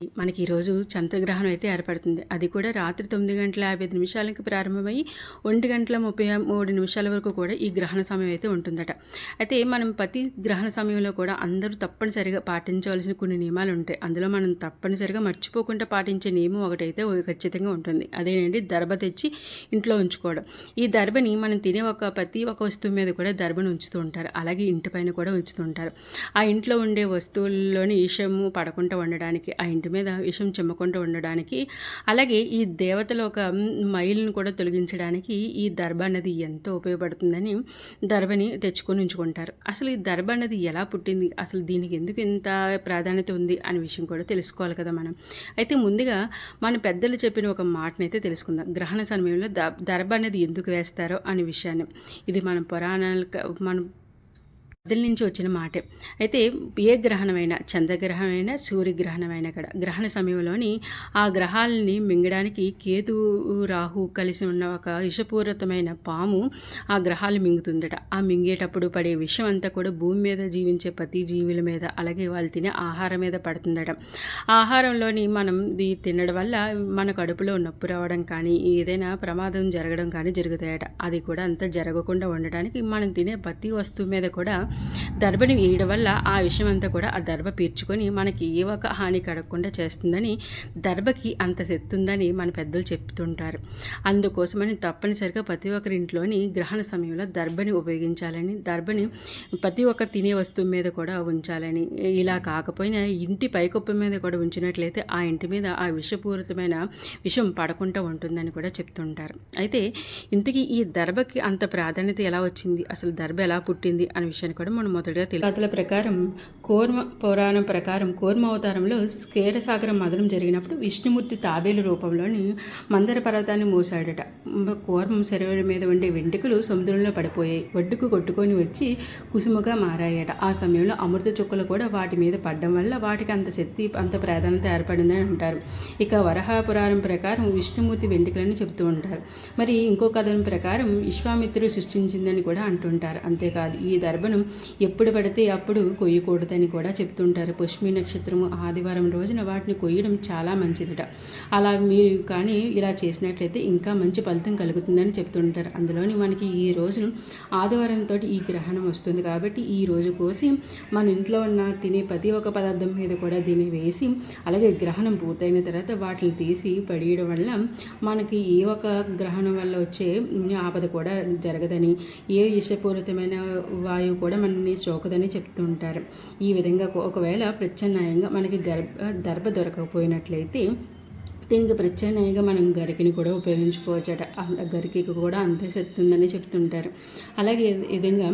మనకి ఈరోజు చంద్రగ్రహణం అయితే ఏర్పడుతుంది. అది కూడా రాత్రి తొమ్మిది గంటల యాభై ఐదు నిమిషాలకి ప్రారంభమై ఒంటి గంటల ముప్పై మూడు నిమిషాల వరకు కూడా ఈ గ్రహణ సమయం అయితే ఉంటుందట. అయితే మనం ప్రతి గ్రహణ సమయంలో కూడా అందరూ తప్పనిసరిగా పాటించవలసిన కొన్ని నియమాలు ఉంటాయి. అందులో మనం తప్పనిసరిగా మర్చిపోకుండా పాటించే నియమం ఒకటైతే ఖచ్చితంగా ఉంటుంది. అదేనండి దర్భ తెచ్చి ఇంట్లో ఉంచుకోవడం. ఈ దర్భని మనం తినే ఒక ప్రతి ఒక వస్తువు మీద కూడా దర్భను ఉంచుతూ ఉంటారు. అలాగే ఇంటి పైన కూడా ఉంచుతూ ఉంటారు. ఆ ఇంట్లో ఉండే వస్తువుల్లోని ఈషము పడకుండా ఉండడానికి ఆ ఇంటి మీద విషం చెమ్మకుండా ఉండడానికి అలాగే ఈ దేవతల ఒక మైల్ను కూడా తొలగించడానికి ఈ దర్భ అన్నది ఎంతో ఉపయోగపడుతుందని దర్భని తెచ్చుకొని ఉంచుకుంటారు. అసలు ఈ దర్భ అన్నది ఎలా పుట్టింది? అసలు దీనికి ఎందుకు ఇంత ప్రాధాన్యత ఉంది అనే విషయం కూడా తెలుసుకోవాలి కదా మనం. అయితే ముందుగా మన పెద్దలు చెప్పిన ఒక మాటనైతే తెలుసుకుందాం. గ్రహణ సమయంలో దర్భ అనేది ఎందుకు వేస్తారో అనే విషయాన్ని. ఇది మన పురాణాల మనం పెద్దల నుంచి వచ్చిన మాటే. అయితే ఏ గ్రహణమైనా చంద్రగ్రహణమైనా సూర్యగ్రహణమైనా కూడా గ్రహణ సమయంలోని ఆ గ్రహాలని మింగడానికి కేతు రాహు కలిసి ఉన్న ఒక విషపూరితమైన పాము ఆ గ్రహాలు మింగుతుందట. ఆ మింగేటప్పుడు పడే విషం అంతా కూడా భూమి మీద జీవించే ప్రతి జీవుల మీద అలాగే వాళ్ళు తినే ఆహారం మీద పడుతుందట. ఆహారంలోని మనం ఇది తినడం వల్ల మన కడుపులో నొప్పి రావడం కానీ ఏదైనా ప్రమాదం జరగడం కానీ జరుగుతాయట. అది కూడా అంత జరగకుండా ఉండడానికి మనం తినే ప్రతి వస్తువు మీద కూడా దర్భని వేయడం వల్ల ఆ విషయం అంతా కూడా ఆ దర్భ పీర్చుకొని మనకి ఏ ఒక హాని కడగకుండా చేస్తుందని దర్భకి అంత శక్తి ఉందని మన పెద్దలు చెప్తుంటారు. అందుకోసమని తప్పనిసరిగా ప్రతి ఒక్కరి ఇంట్లోని గ్రహణ సమయంలో దర్భని ఉపయోగించాలని దర్భని ప్రతి ఒక్క తినే వస్తువు మీద కూడా ఉంచాలని. ఇలా కాకపోయినా ఇంటి పైకొప్ప మీద కూడా ఉంచినట్లయితే ఆ ఇంటి మీద ఆ విషపూరితమైన విషం పడకుండా ఉంటుందని కూడా చెప్తుంటారు. అయితే ఇంతకీ ఈ దర్భకి అంత ప్రాధాన్యత ఎలా వచ్చింది? అసలు దర్భ ఎలా పుట్టింది? అనే విషయానికి కూడా మనం మొదటిగా తెలుసు. కథల ప్రకారం కోర్మ పురాణం ప్రకారం కోర్మ అవతారంలో స్కేరసాగరం మదనం జరిగినప్పుడు విష్ణుమూర్తి తాబేలు రూపంలోని మందర పర్వతాన్ని మోసాడట కోర్మం శరీరం మీద ఉండే వెంట్రుకలు సముద్రంలో పడిపోయాయి. ఒడ్డుకు కొట్టుకొని వచ్చి కుసుముగా మారాయట. ఆ సమయంలో అమృత చుక్కలు కూడా వాటి మీద పడడం వల్ల వాటికి అంత శక్తి అంత ప్రాధాన్యత ఏర్పడిందని అంటారు. ఇక వరహ పురాణం ప్రకారం విష్ణుమూర్తి వెంట్రుకలని చెప్తూ ఉంటారు. మరి ఇంకో కథనం ప్రకారం విశ్వామిత్రుడు సృష్టించిందని కూడా అంటుంటారు. అంతేకాదు ఈ దర్భనం ఎప్పుడు పడితే అప్పుడు కొయ్యకూడదని కూడా చెప్తుంటారు. పుష్మి నక్షత్రము ఆదివారం రోజున వాటిని కొయ్యడం చాలా మంచిదిట. అలా మీరు కానీ ఇలా చేసినట్లయితే ఇంకా మంచి ఫలితం కలుగుతుందని చెప్తుంటారు. అందులోని మనకి ఈ రోజు ఆదివారంతో ఈ గ్రహణం వస్తుంది కాబట్టి ఈ రోజు కోసి మన ఇంట్లో ఉన్న తినే ప్రతి ఒక్క పదార్థం మీద కూడా దీన్ని వేసి అలాగే గ్రహణం పూర్తయిన తర్వాత వాటిని తీసి పడేయడం వల్ల మనకి ఏ ఒక గ్రహణం వల్ల వచ్చే ఆపద కూడా జరగదని ఏ ఇష్టపూరితమైన వాయువు కూడా మనల్ని చోకదని చెప్తూ ఉంటారు. ఈ విధంగా ఒకవేళ ప్రత్యామ్నాయంగా మనకి గర్భ దర్భ దొరకకపోయినట్లయితే దీనికి ప్రత్యామ్నాయంగా మనం గరికిని కూడా ఉపయోగించుకోవచ్చట. గరికి కూడా అంతే శక్తి ఉందని చెప్తుంటారు. అలాగే విధంగా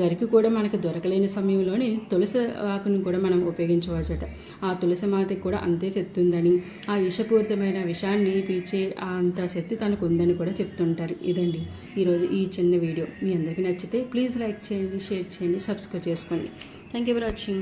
గరికి కూడా మనకు దొరకలేని సమయంలోని తులసి ఆకుని కూడా మనం ఉపయోగించవచ్చట. ఆ తులసి మాతకి కూడా అంతే శక్తి ఉందని ఆ విషపూరితమైన విషాన్ని పీచే అంత శక్తి తనకు ఉందని కూడా చెప్తుంటారు. ఇదండి ఈరోజు ఈ చిన్న వీడియో. మీ అందరికీ నచ్చితే ప్లీజ్ లైక్ చేయండి షేర్ చేయండి సబ్స్క్రైబ్ చేసుకోండి. Thank you for watching.